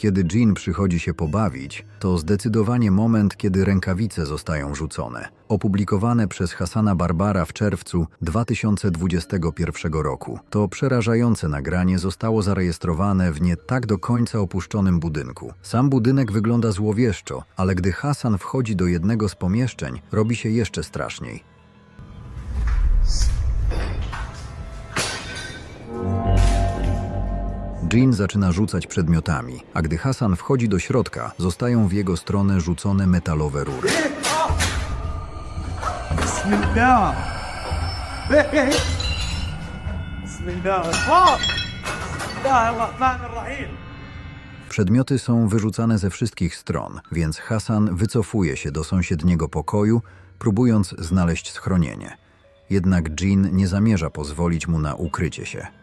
Kiedy Jean przychodzi się pobawić, to zdecydowanie moment, kiedy rękawice zostają rzucone. Opublikowane przez Hasana Barbara w czerwcu 2021 roku. To przerażające nagranie zostało zarejestrowane w nie tak do końca opuszczonym budynku. Sam budynek wygląda złowieszczo, ale gdy Hasan wchodzi do jednego z pomieszczeń, robi się jeszcze straszniej. Jean zaczyna rzucać przedmiotami, a gdy Hasan wchodzi do środka, zostają w jego stronę rzucone metalowe rury. Przedmioty są wyrzucane ze wszystkich stron, więc Hasan wycofuje się do sąsiedniego pokoju, próbując znaleźć schronienie. Jednak Jean nie zamierza pozwolić mu na ukrycie się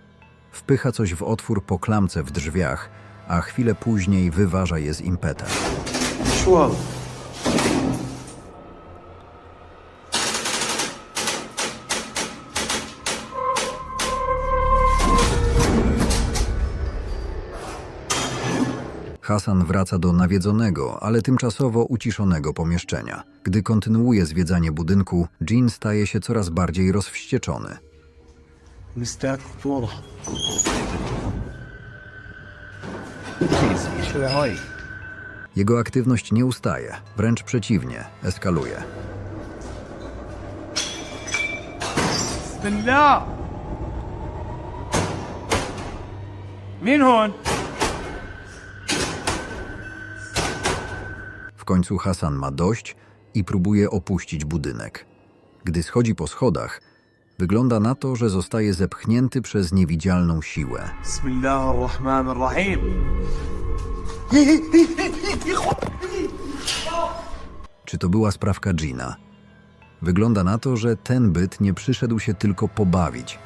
wpycha coś w otwór po klamce w drzwiach, a chwilę później wyważa je z impetem. Szłam. Hasan wraca do nawiedzonego, ale tymczasowo uciszonego pomieszczenia. Gdy kontynuuje zwiedzanie budynku, Jean staje się coraz bardziej rozwścieczony. مستاك فوضى شو هاي؟ Jego aktywność nie ustaje, wręcz przeciwnie, eskaluje. بسم الله مين هون؟ W końcu Hasan ma dość i próbuje opuścić budynek. Gdy schodzi po schodach, Wygląda na to, że zostaje zepchnięty przez niewidzialną siłę. Czy to była sprawka Gina? Wygląda na to, że ten byt nie przyszedł się tylko pobawić.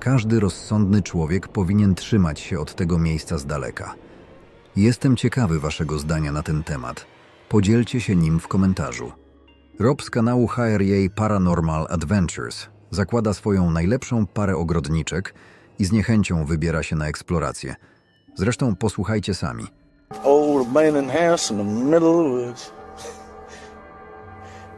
Każdy rozsądny człowiek powinien trzymać się od tego miejsca z daleka. Jestem ciekawy Waszego zdania na ten temat. Podzielcie się nim w komentarzu. Rob z kanału HRJ Paranormal Adventures zakłada swoją najlepszą parę ogrodniczek i z niechęcią wybiera się na eksplorację. Zresztą posłuchajcie sami. old abandoned house in the middle of the woods.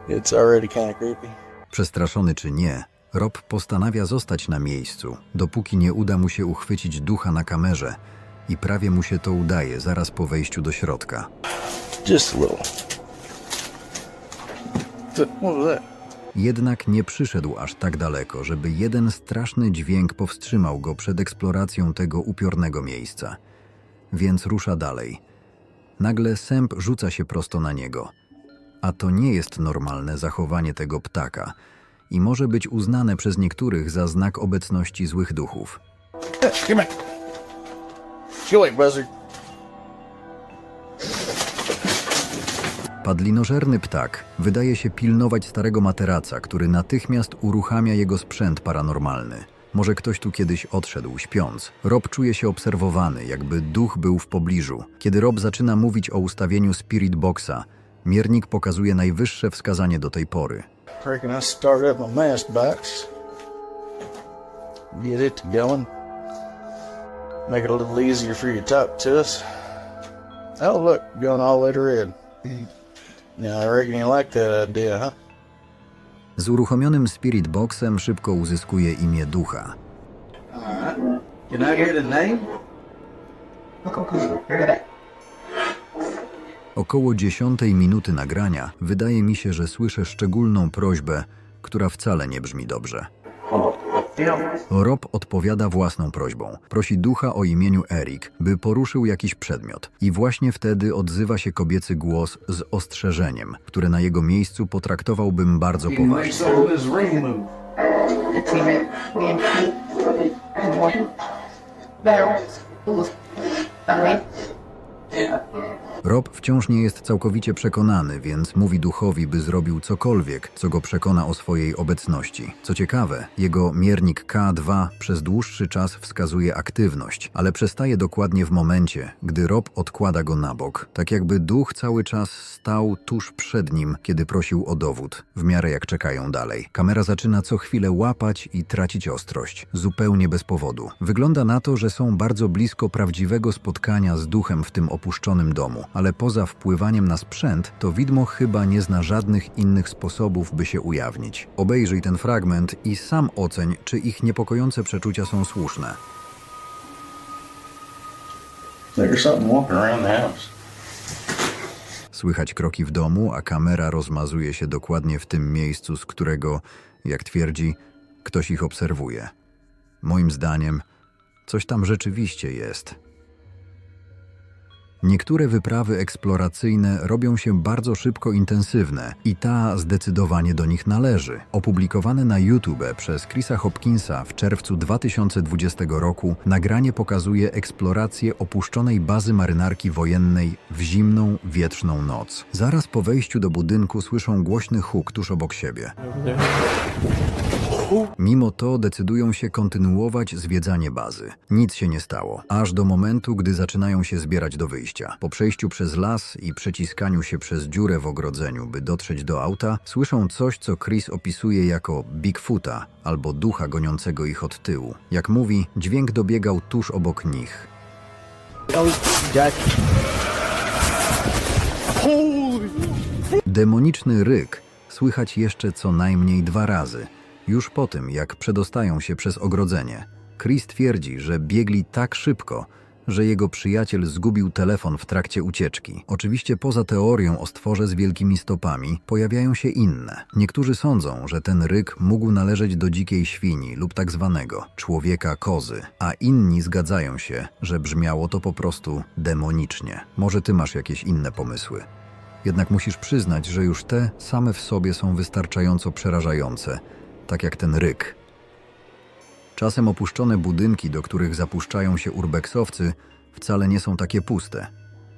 It's already kind of creepy. Przestraszony czy nie, Rob postanawia zostać na miejscu, dopóki nie uda mu się uchwycić ducha na kamerze i prawie mu się to udaje zaraz po wejściu do środka. Just a little. What was that? Jednak nie przyszedł aż tak daleko, żeby jeden straszny dźwięk powstrzymał go przed eksploracją tego upiornego miejsca. Więc rusza dalej. Nagle sęp rzuca się prosto na niego. A to nie jest normalne zachowanie tego ptaka i może być uznane przez niektórych za znak obecności złych duchów. Come here. Go away. Padlinożerny ptak wydaje się pilnować starego materaca, który natychmiast uruchamia jego sprzęt paranormalny. Może ktoś tu kiedyś odszedł śpiąc. Rob czuje się obserwowany, jakby duch był w pobliżu. Kiedy Rob zaczyna mówić o ustawieniu Spirit Boxa, miernik pokazuje najwyższe wskazanie do tej pory. Reckon I start up my mask box. Get it going. Make it a little easier for you to talk to us. Oh, look, going all the way to red. I reckon you like that idea, huh? Z uruchomionym Spirit Boxem szybko uzyskuje imię ducha. Can I hear the name? Około dziesiątej minuty nagrania wydaje mi się, że słyszę szczególną prośbę, która wcale nie brzmi dobrze. Rob odpowiada własną prośbą. Prosi ducha o imieniu Erik, by poruszył jakiś przedmiot. I właśnie wtedy odzywa się kobiecy głos z ostrzeżeniem, które na jego miejscu potraktowałbym bardzo poważnie. Rob wciąż nie jest całkowicie przekonany, więc mówi duchowi, by zrobił cokolwiek, co go przekona o swojej obecności. Co ciekawe, jego miernik K2 przez dłuższy czas wskazuje aktywność, ale przestaje dokładnie w momencie, gdy Rob odkłada go na bok, tak jakby duch cały czas stał tuż przed nim, kiedy prosił o dowód, w miarę jak czekają dalej. Kamera zaczyna co chwilę łapać i tracić ostrość, zupełnie bez powodu. Wygląda na to, że są bardzo blisko prawdziwego spotkania z duchem w tym opuszczonym domu, ale poza wpływaniem na sprzęt, to widmo chyba nie zna żadnych innych sposobów, by się ujawnić. Obejrzyj ten fragment i sam oceń, czy ich niepokojące przeczucia są słuszne. There's something walking around the house. Słychać kroki w domu, a kamera rozmazuje się dokładnie w tym miejscu, z którego, jak twierdzi, ktoś ich obserwuje. Moim zdaniem, coś tam rzeczywiście jest. Niektóre wyprawy eksploracyjne robią się bardzo szybko intensywne i ta zdecydowanie do nich należy. Opublikowane na YouTube przez Chrisa Hopkinsa w czerwcu 2020 roku nagranie pokazuje eksplorację opuszczonej bazy marynarki wojennej w zimną, wietrzną noc. Zaraz po wejściu do budynku słyszą głośny huk tuż obok siebie. Mimo to decydują się kontynuować zwiedzanie bazy. Nic się nie stało, aż do momentu, gdy zaczynają się zbierać do wyjścia. Po przejściu przez las i przeciskaniu się przez dziurę w ogrodzeniu, by dotrzeć do auta, słyszą coś, co Chris opisuje jako Bigfoota albo ducha goniącego ich od tyłu. Jak mówi, dźwięk dobiegał tuż obok nich. Demoniczny ryk słychać jeszcze co najmniej dwa razy, już po tym, jak przedostają się przez ogrodzenie. Chris twierdzi, że biegli tak szybko, że jego przyjaciel zgubił telefon w trakcie ucieczki. Oczywiście poza teorią o stworze z wielkimi stopami pojawiają się inne. Niektórzy sądzą, że ten ryk mógł należeć do dzikiej świni lub tak zwanego człowieka kozy, a inni zgadzają się, że brzmiało to po prostu demonicznie. Może ty masz jakieś inne pomysły? Jednak musisz przyznać, że już te same w sobie są wystarczająco przerażające, tak jak ten ryk. Czasem opuszczone budynki, do których zapuszczają się urbexowcy, wcale nie są takie puste.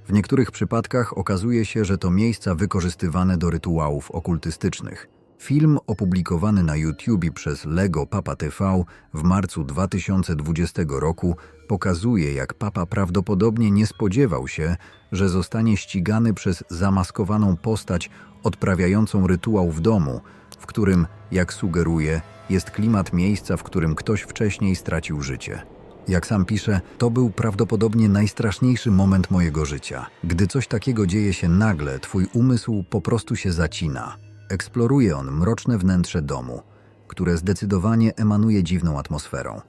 W niektórych przypadkach okazuje się, że to miejsca wykorzystywane do rytuałów okultystycznych. Film opublikowany na YouTube przez Lego Papa TV w marcu 2020 roku pokazuje, jak Papa prawdopodobnie nie spodziewał się, że zostanie ścigany przez zamaskowaną postać odprawiającą rytuał w domu, w którym, jak sugeruje, jest klimat miejsca, w którym ktoś wcześniej stracił życie. Jak sam pisze, to był prawdopodobnie najstraszniejszy moment mojego życia. Gdy coś takiego dzieje się nagle, twój umysł po prostu się zacina. Eksploruje on mroczne wnętrze domu, które zdecydowanie emanuje dziwną atmosferą.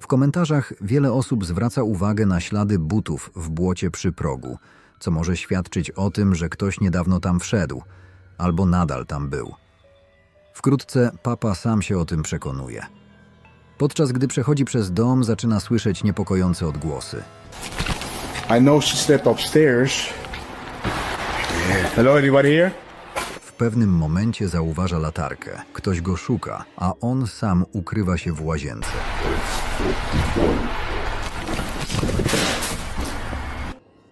W komentarzach wiele osób zwraca uwagę na ślady butów w błocie przy progu, co może świadczyć o tym, że ktoś niedawno tam wszedł, albo nadal tam był. Wkrótce papa sam się o tym przekonuje. Podczas gdy przechodzi przez dom, zaczyna słyszeć niepokojące odgłosy. I know she stepped upstairs. Hello, anybody here? W pewnym momencie zauważa latarkę. Ktoś go szuka, a on sam ukrywa się w łazience.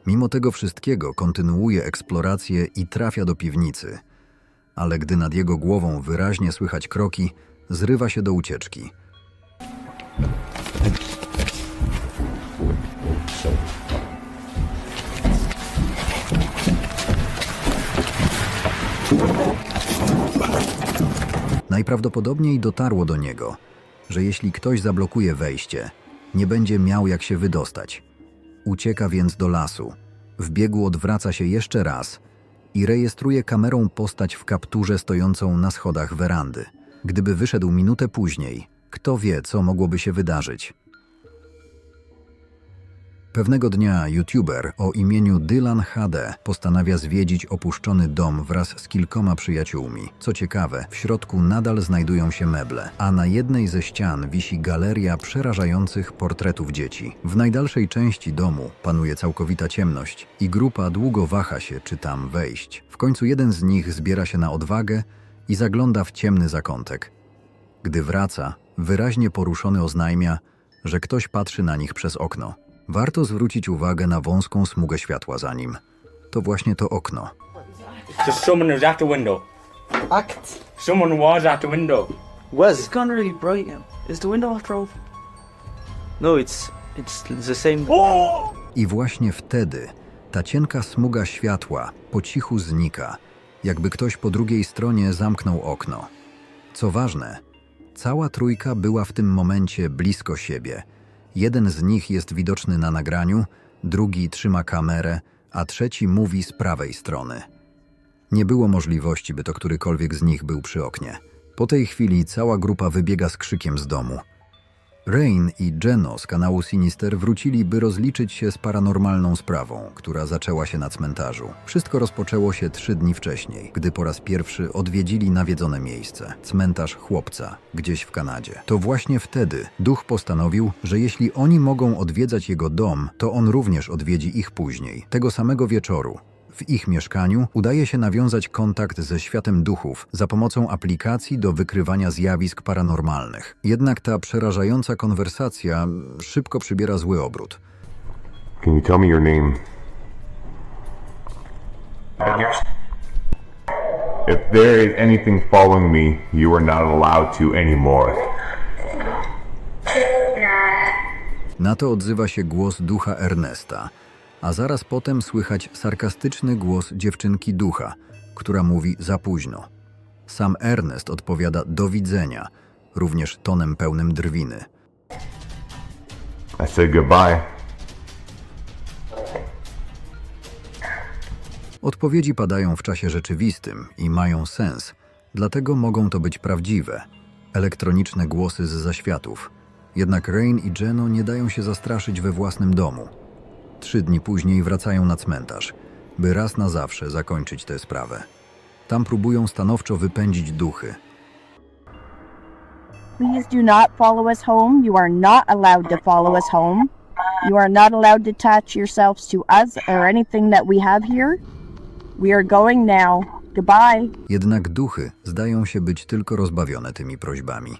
Mimo tego wszystkiego kontynuuje eksplorację i trafia do piwnicy. Ale gdy nad jego głową wyraźnie słychać kroki, zrywa się do ucieczki. Najprawdopodobniej dotarło do niego, że jeśli ktoś zablokuje wejście, nie będzie miał jak się wydostać. Ucieka więc do lasu. W biegu odwraca się jeszcze raz i rejestruje kamerą postać w kapturze stojącą na schodach werandy. Gdyby wyszedł minutę później, kto wie, co mogłoby się wydarzyć. Pewnego dnia youtuber o imieniu Dylan HD postanawia zwiedzić opuszczony dom wraz z kilkoma przyjaciółmi. Co ciekawe, w środku nadal znajdują się meble, a na jednej ze ścian wisi galeria przerażających portretów dzieci. W najdalszej części domu panuje całkowita ciemność i grupa długo waha się, czy tam wejść. W końcu jeden z nich zbiera się na odwagę i zagląda w ciemny zakątek. Gdy wraca, wyraźnie poruszony oznajmia, że ktoś patrzy na nich przez okno. Warto zwrócić uwagę na wąską smugę światła za nim. To właśnie to okno. So someone was at the window. Act. Someone was at the window. Was. It's gone really bright now. Is the window after open? No, it's it's the same. Oh! I właśnie wtedy ta cienka smuga światła po cichu znika, jakby ktoś po drugiej stronie zamknął okno. Co ważne, cała trójka była w tym momencie blisko siebie. Jeden z nich jest widoczny na nagraniu, drugi trzyma kamerę, a trzeci mówi z prawej strony. Nie było możliwości, by to którykolwiek z nich był przy oknie. Po tej chwili cała grupa wybiega z krzykiem z domu. Rain i Jeno z kanału Sinister wrócili, by rozliczyć się z paranormalną sprawą, która zaczęła się na cmentarzu. Wszystko rozpoczęło się trzy dni wcześniej, gdy po raz pierwszy odwiedzili nawiedzone miejsce cmentarz chłopca, gdzieś w Kanadzie. To właśnie wtedy duch postanowił, że jeśli oni mogą odwiedzać jego dom, to on również odwiedzi ich później. Tego samego wieczoru w ich mieszkaniu udaje się nawiązać kontakt ze światem duchów za pomocą aplikacji do wykrywania zjawisk paranormalnych. Jednak ta przerażająca konwersacja szybko przybiera zły obrót. Can you tell me your name? If there is anything following me, you are not allowed to anymore. Na to odzywa się głos ducha Ernesta, a zaraz potem słychać sarkastyczny głos dziewczynki ducha, która mówi za późno. Sam Ernest odpowiada do widzenia, również tonem pełnym drwiny. I said goodbye. Odpowiedzi padają w czasie rzeczywistym i mają sens, dlatego mogą to być prawdziwe, elektroniczne głosy z zaświatów. Jednak Rain i Jeno nie dają się zastraszyć we własnym domu. Trzy dni później wracają na cmentarz, by raz na zawsze zakończyć tę sprawę. Tam próbują stanowczo wypędzić duchy. Please do not follow us home. You are not allowed to follow us home. You are not allowed to attach yourselves to us or anything that we have here. We are going now. Goodbye. Jednak duchy zdają się być tylko rozbawione tymi prośbami.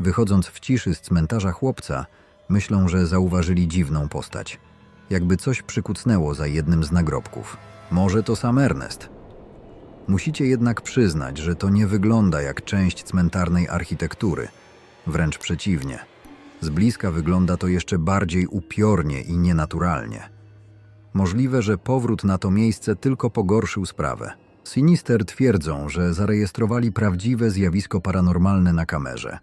Wychodząc w ciszy z cmentarza chłopca, myślą, że zauważyli dziwną postać. Jakby coś przykucnęło za jednym z nagrobków. Może to sam Ernest. Musicie jednak przyznać, że to nie wygląda jak część cmentarnej architektury. Wręcz przeciwnie. Z bliska wygląda to jeszcze bardziej upiornie i nienaturalnie. Możliwe, że powrót na to miejsce tylko pogorszył sprawę. Sinister twierdzą, że zarejestrowali prawdziwe zjawisko paranormalne na kamerze.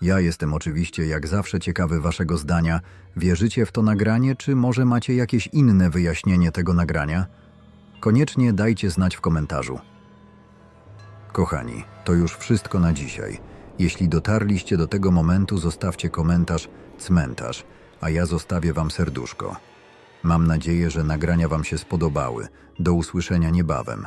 Ja jestem oczywiście jak zawsze ciekawy waszego zdania. Wierzycie w to nagranie, czy może macie jakieś inne wyjaśnienie tego nagrania? Koniecznie dajcie znać w komentarzu. Kochani, to już wszystko na dzisiaj. Jeśli dotarliście do tego momentu, zostawcie komentarz cmentarz, a ja zostawię wam serduszko. Mam nadzieję, że nagrania wam się spodobały. Do usłyszenia niebawem.